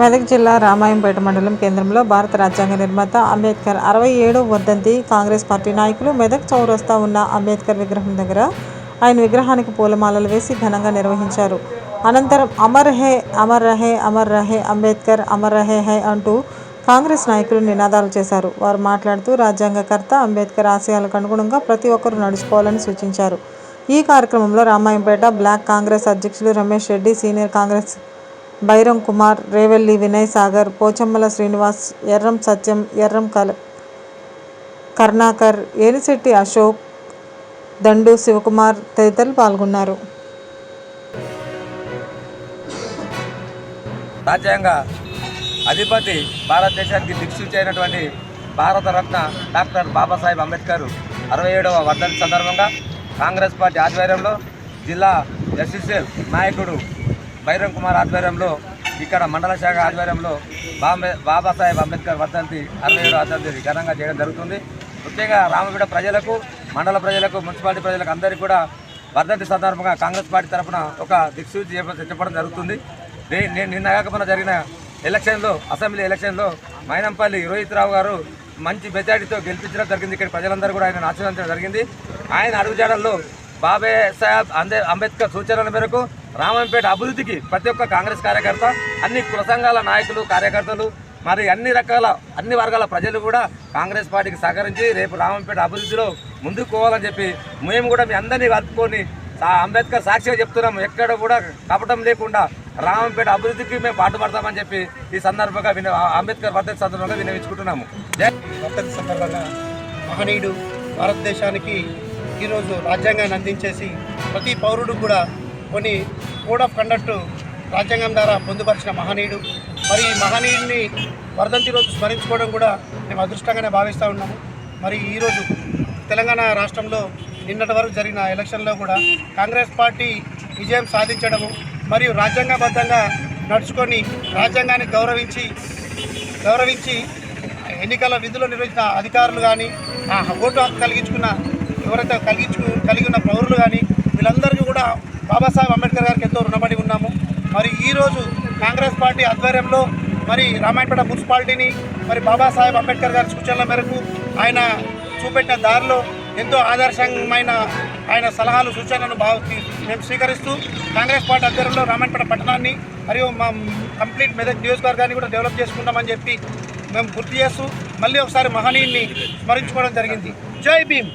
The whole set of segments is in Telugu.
మెదక్ జిల్లా రామాయంపేట మండలం కేంద్రంలో భారత రాజ్యాంగ నిర్మాత అంబేద్కర్ అరవై ఏడు వర్ధంతి కాంగ్రెస్ పార్టీ నాయకులు మెదక్ చౌరస్తా ఉన్న అంబేద్కర్ విగ్రహం దగ్గర ఆయన విగ్రహానికి పూలమాలలు వేసి ఘనంగా నిర్వహించారు. అనంతరం అమర్ హే అమర్ రహే అమర్ రహే అంబేద్కర్ అమర్ రహే హై అంటూ కాంగ్రెస్ నాయకులు నినాదాలు చేశారు. వారు మాట్లాడుతూ రాజ్యాంగకర్త అంబేద్కర్ ఆశయాలకు అనుగుణంగా ప్రతి ఒక్కరూ నడుచుకోవాలని సూచించారు. ఈ కార్యక్రమంలో రామాయంపేట బ్లాక్ కాంగ్రెస్ అధ్యక్షులు రమేష్ రెడ్డి సీనియర్ కాంగ్రెస్ బైరం కుమార్ రేవెల్లి వినయ్ సాగర్ పోచమ్మల శ్రీనివాస్ ఎర్రం సత్యం ఎర్రం కల కర్ణాకర్ ఏనిశెట్టి అశోక్ దండు శివకుమార్ తదితరులు పాల్గొన్నారు. రాజ్యాంగ అధిపతి భారతదేశానికి దిక్సూచి అయినటువంటి భారతరత్న డాక్టర్ బాబాసాహెబ్ అంబేద్కర్ అరవై ఏడవ వర్ధంతి సందర్భంగా కాంగ్రెస్ పార్టీ ఆధ్వర్యంలో జిల్లా ఎస్ఎస్ఎల్ నాయకుడు బైరం కుమార్ ఆధ్వర్యంలో ఇక్కడ మండల శాఖ ఆధ్వర్యంలో బాంబే బాబాసాహెబ్ అంబేద్కర్ వర్ధంతి అరవై ఏడవ వర్ధంతి ఘనంగా చేయడం జరుగుతుంది. ముఖ్యంగా రామపేట ప్రజలకు మండల ప్రజలకు మున్సిపాలిటీ ప్రజలకు అందరికీ కూడా వర్ధంతి సందర్భంగా కాంగ్రెస్ పార్టీ తరఫున ఒక దిక్సూచి చెప్పడం జరుగుతుంది. నే- నేను నిన్న కాకపోయినా జరిగిన ఎలక్షన్లో అసెంబ్లీ ఎలక్షన్లో మైనంపల్లి రోహిత్ రావు గారు మంచి మెజార్టీతో గెలిపించడం జరిగింది. ఇక్కడ ప్రజలందరూ కూడా ఆయన ఆశీర్వదించడం జరిగింది. ఆయన అడుగుజాడల్లో బాబే సాహెబ్ అందే అంబేద్కర్ సూచనల మేరకు రామంపేట అభివృద్ధికి ప్రతి ఒక్క కాంగ్రెస్ కార్యకర్త అన్ని కుల సంఘాల నాయకులు కార్యకర్తలు మరి అన్ని రకాల అన్ని వర్గాల ప్రజలు కూడా కాంగ్రెస్ పార్టీకి సహకరించి రేపు రామంపేట అభివృద్ధిలో ముందుకు పోవాలని చెప్పి మేము కూడా మీ అందరినీ కలుపుకొని అంబేద్కర్ సాక్షిగా చెప్తున్నాము ఎక్కడ కూడా కపటం లేకుండా రామంపేట అభివృద్ధికి మేము పాటుపడతామని చెప్పి ఈ సందర్భంగా విన అంబేద్కర్ వర్ధంతి సందర్భంగా వినవించుకుంటున్నాము. జై సందర్భంగా మహనీయుడు భారతదేశానికి ఈరోజు రాజ్యాంగాన్ని అందించేసి ప్రతి పౌరుడు కూడా కొన్ని కోడ్ ఆఫ్ కండక్ట్ రాజ్యాంగం ద్వారా పొందుపరిచిన మహనీయుడు. మరి ఈ మహనీయుడిని వర్ధంతి రోజు స్మరించుకోవడం కూడా మేము అదృష్టంగానే భావిస్తూ ఉన్నాము. మరి ఈరోజు తెలంగాణ రాష్ట్రంలో నిన్నటి వరకు జరిగిన ఎలక్షన్లో కూడా కాంగ్రెస్ పార్టీ విజయం సాధించడము మరియు రాజ్యాంగబద్ధంగా నడుచుకొని రాజ్యాంగాన్ని గౌరవించి గౌరవించి ఎన్నికల విధులు నిర్వహించిన అధికారులు కానీ ఆ ఓటు హక్కు కలిగించుకున్న ఎవరైతే కలిగించు కలిగి ఉన్న పౌరులు కానీ వీళ్ళందరికీ కూడా బాబాసాహెబ్ అంబేద్కర్ గారికి ఎంతో రుణపడి ఉన్నాము. మరి ఈరోజు కాంగ్రెస్ పార్టీ ఆధ్వర్యంలో మరి రామాయణపేట మున్సిపాలిటీని మరి బాబాసాహెబ్ అంబేద్కర్ గారి సూచనల మేరకు ఆయన చూపెట్టిన దారిలో ఎంతో ఆదర్శమైన ఆయన సలహాలు సూచనలను బాగా మేము స్వీకరిస్తూ కాంగ్రెస్ పార్టీ ఆధ్వర్యంలో రామాయణపేట పట్టణాన్ని మరియు మా కంప్లీట్ మెదక్ నియోజకవర్గాన్ని కూడా డెవలప్ చేసుకుంటామని చెప్పి మేము గుర్తు చేస్తూ మళ్ళీ ఒకసారి మహనీయుని స్మరించుకోవడం జరిగింది. జై భీమ్!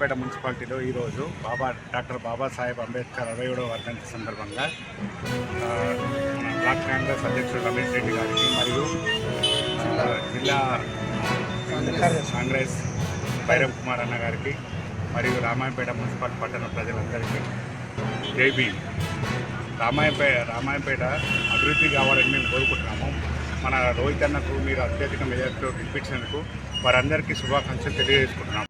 పేట మున్సిపాలిటీలో ఈరోజు బాబా డాక్టర్ బాబాసాహెబ్ అంబేద్కర్ అరవై ఏడవ వర్ధంతి సందర్భంగా మన బ్లాక్ కాంగ్రెస్ అధ్యక్షుడు రమేష్ రెడ్డి గారికి మరియు జిల్లా కాంగ్రెస్ బైరం కుమార్ అన్న గారికి మరియు రామాయంపేట మున్సిపల్ పట్టణ ప్రజలందరికీ జై భీమ్. రామాయంపేట రామాయంపేట అభివృద్ధి కావాలని మేము కోరుకుంటున్నాము. మన రోహిత్ అన్నకు మీరు అత్యధిక మెజార్టీలో గెలిపించినందుకు వారందరికీ శుభాకాంక్షలు తెలియజేసుకుంటున్నాం.